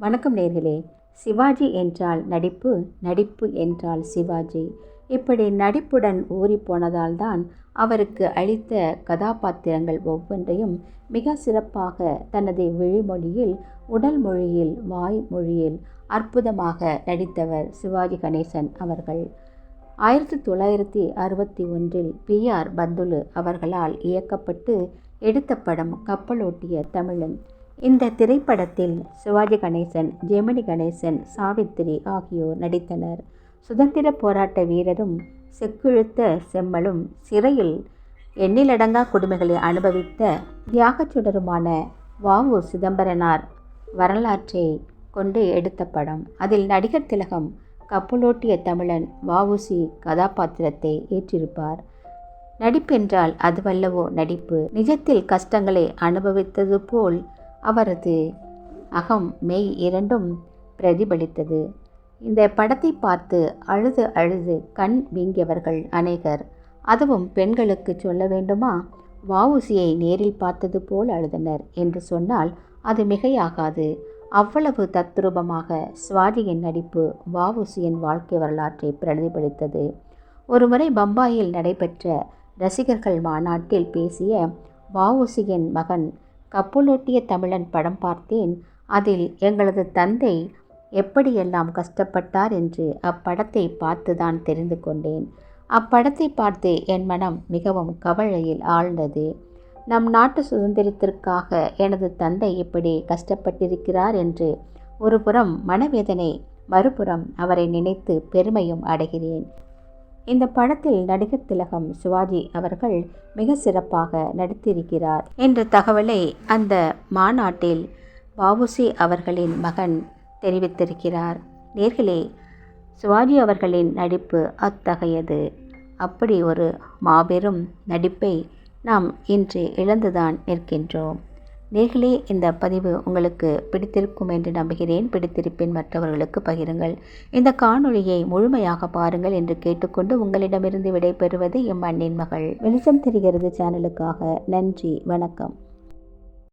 வணக்கம் நேர்களே. சிவாஜி என்றால் நடிப்பு நடிப்பு என்றால் சிவாஜி. இப்படி நடிப்புடன் ஊறி போனதால் தான் அவருக்கு அளித்த கதாபாத்திரங்கள் ஒவ்வொன்றையும் மிக சிறப்பாக தனது விழிமொழியில் உடல் மொழியில் வாய் மொழியில் அற்புதமாக நடித்தவர் சிவாஜி கணேசன் அவர்கள். ஆயிரத்தி தொள்ளாயிரத்தி அறுபத்தி ஒன்றில் பி. ஆர். பந்துலு அவர்களால் இயக்கப்பட்டு எடுத்த படம் கப்பலோட்டிய தமிழன். இந்த திரைப்படத்தில் சிவாஜி கணேசன் ஜெமினி கணேசன் சாவித்திரி ஆகியோர் நடித்தனர். சுதந்திர போராட்ட வீரரும் செக்குழுத்த செம்மலும் சிறையில் எண்ணிலடங்கா கொடுமைகளை அனுபவித்த தியாகச் சுடருமான வாவு சிதம்பரனார் வரலாற்றை கொண்டு எடுத்த படம். அதில் நடிகர் திலகம் கப்பலோட்டிய தமிழன் வஉசி கதாபாத்திரத்தை ஏற்றிருப்பார். நடிப்பென்றால் அதுவல்லவோ நடிப்பு. நிஜத்தில் கஷ்டங்களை அனுபவித்தது போல் அவரது அகம் மெய் இரண்டும் பிரதிபலித்தது. இந்த படத்தை பார்த்து அழுது அழுது கண் வீங்கியவர்கள் அநேகர். அதுவும் பெண்களுக்கு சொல்ல வேண்டுமா? வஉசியை நேரில் பார்த்தது போல் அழுதனர் என்று சொன்னால் அது மிகையாகாது. அவ்வளவு தத்ரூபமாக சுவாதியின் நடிப்பு வஉசியின் வாழ்க்கை வரலாற்றை பிரதிபலித்தது. ஒருமுறை பம்பாயில் நடைபெற்ற ரசிகர்கள் மாநாட்டில் பேசிய வஉசியின் மகன் கப்பலோட்டிய தமிழன் படம் பார்த்தேன். அதில் எங்களது தந்தை எப்படியெல்லாம் கஷ்டப்பட்டார் என்று அப்படத்தை பார்த்துதான் தெரிந்து கொண்டேன். அப்படத்தை பார்த்து என் மனம் மிகவும் கவலையில் ஆழ்ந்தது. நம் நாட்டு சுதந்திரத்திற்காக எனது தந்தை இப்படி கஷ்டப்பட்டிருக்கிறார் என்று ஒருபுறம் மனவேதனை மறுபுறம் அவரை நினைத்து பெருமையும் அடைகிறேன். இந்த படத்தில் நடிகர் திலகம் சிவாஜி அவர்கள் மிக சிறப்பாக நடித்திருக்கிறார் என்ற தகவலை அந்த மாநாட்டில் பாபுசி அவர்களின் மகன் தெரிவித்திருக்கிறார். நேர்களே சிவாஜி அவர்களின் நடிப்பு அத்தகையது. அப்படி ஒரு மாபெரும் நடிப்பை நாம் இன்று இழந்துதான் நிற்கின்றோம். நேர்களே இந்த பதிவு உங்களுக்கு பிடித்திருக்கும் என்று நம்புகிறேன். பிடித்திருப்பின் மற்றவர்களுக்கு பகிருங்கள். இந்த காணொளியை முழுமையாக பாருங்கள் என்று கேட்டுக்கொண்டு உங்களிடமிருந்து விடைபெறுவது எம் அண்ணின் மகள். வெளிச்சம் தெரிகிறது சேனலுக்காக நன்றி வணக்கம்.